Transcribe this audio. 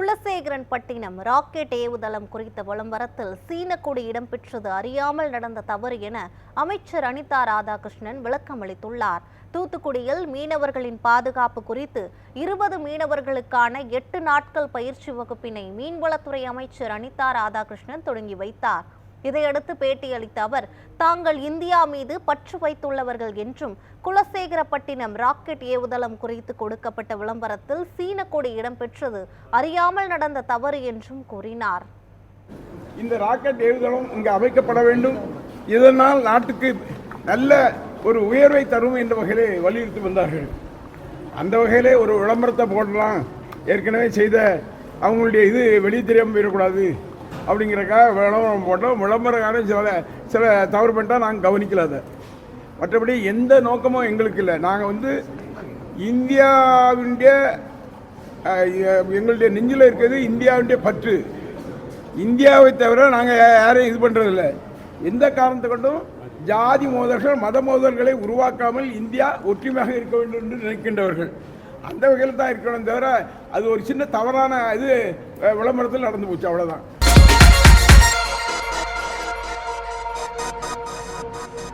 குலசேகரன் பட்டினம் rocket ஏவுதளம் குறித்த விளம்பரத்தில் சீன கொடி இடம்பெற்றது அறியாமல் நடந்த தவறு என அமைச்சர் அனிதா ராதாகிருஷ்ணன் விளக்கமளித்துள்ளார் தூத்துக்குடியில் மீனவர்களின் பாதுகாப்பு குறித்து இருபது மீனவர்களுக்கான எட்டு நாட்கள் பயிற்சி வகுப்பினை மீன்வளத்துறை அமைச்சர் அனிதா ராதாகிருஷ்ணன் தொடங்கி வைத்தார். இதையடுத்து பேட்டியளித்த அவர் தாங்கள் இந்தியா மீது பற்று வைத்துள்ளவர்கள் என்றும் குலசேகரப்பட்டினம் ராக்கெட் ஏவுதளம் குறித்து கொடுக்கப்பட்ட விளம்பரத்தில் சீன கொடி இடம்பெற்றது அறியாமல் நடந்த தவறு என்றும் கூறினார். இந்த ராக்கெட் ஏவுதளம் இங்கு அமைக்கப்பட வேண்டும். இதனால் நாட்டுக்கு நல்ல ஒரு உயர்வை தரும் என்ற வகையிலே வலியுறுத்தி வந்தார்கள். அந்த வகையிலே ஒரு விளம்பரத்தை போடலாம். ஏற்கனவே செய்த அவங்களுடைய இது வெளியே தெரியாமல் போயிடக்கூடாது. அப்படிங்கிறக்காக விளம்பரம் போட்டோம். விளம்பரக்காரன் சில சில தவறு பண்ணிட்டால் நாங்கள் கவனிக்கல அதை. மற்றபடி எந்த நோக்கமும் எங்களுக்கு இல்லை. நாங்கள் வந்து இந்தியாவினுடைய எங்களுடைய நெஞ்சில் இருக்கிறது இந்தியாவுடைய பற்று. இந்தியாவை தவிர நாங்கள் யாரையும் இது பண்ணுறதில்ல எந்த காரணத்தை கொண்டும் ஜாதி மோதல்கள் மத மோதல்களை உருவாக்காமல் இந்தியா ஒற்றுமையாக இருக்க வேண்டும் என்று நினைக்கின்றவர்கள். அந்த வகையில் தான் இருக்கணும் தவிர அது ஒரு சின்ன தவறான இது விளம்பரத்தில் நடந்து போச்சு. அவ்வளோதான்